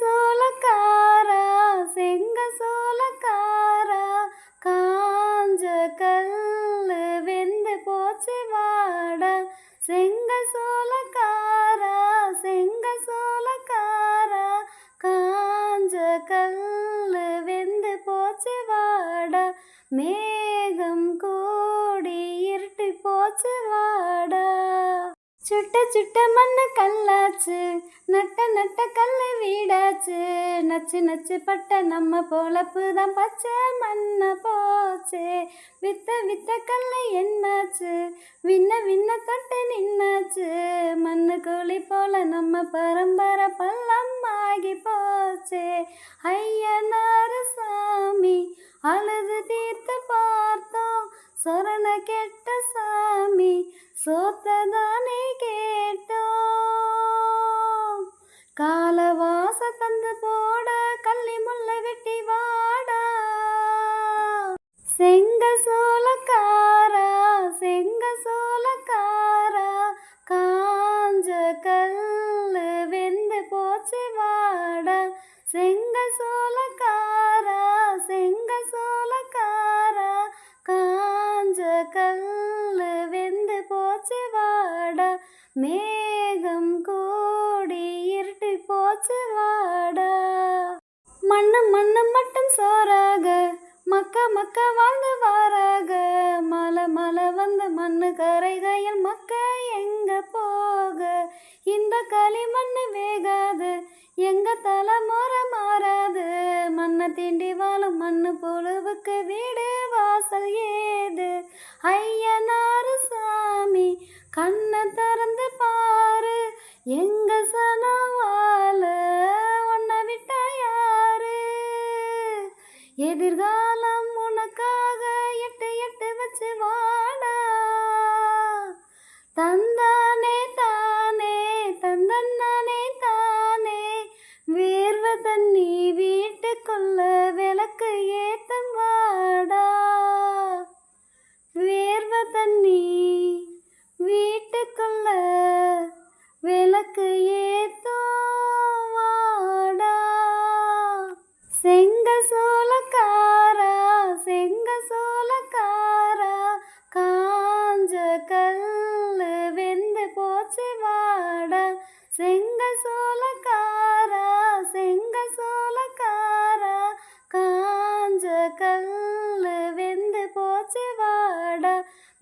சோளக்காரா செங்க சோளக்காரா காஞ்ச கல் வெந்து போச்சு வாடா. செங்க சோளக்காரா செங்க சோளக்காரா காஞ்ச கல் வெந்து போச்சு வாடா. மே சுட்ட மண்ணு கல்லாச்சு நட்ட நட்ட கல்லு வீடாச்சு. நச்சு நச்சு பட்ட நம்ம பொழப்பு தான் பச்சை மண்ண போச்சு. வித்த வித்த கல்லு என்னாச்சு? விண்ண விண்ண தொட்டு நின்னாச்சு. மண்ணு கோழி போல நம்ம பரம்பரை பள்ளம் ஆகி போச்சு. ஐயனாரு சாமி அழுது தீர்த்து பார்த்தோம். சொரண கெட்ட சாமி சோத்ததானே கே மேகம் கூடி இருட்டி போச்சு வாடா. மண்ணு மண்ணு மட்டும் சோறாக மக்க மக்க வாழ்ந்து வாராக. மலை மலை வந்து மண்ணு கரைகையில் மக்க எங்க போக? இந்த களி மண்ணு வேகாது எங்க தலைமுறை மாறாது. மண்ணை தீண்டி வாழும் மண்ணு புழுவுக்கு வீடு வாசல் எங்க சனவால உன்னை விட்ட யாரு? எதிர்காலம் உனக்காக எட்டு எட்டு வச்சு வாடா.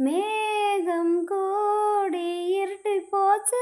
மேகம் கூடி இருட்டி போச்சு.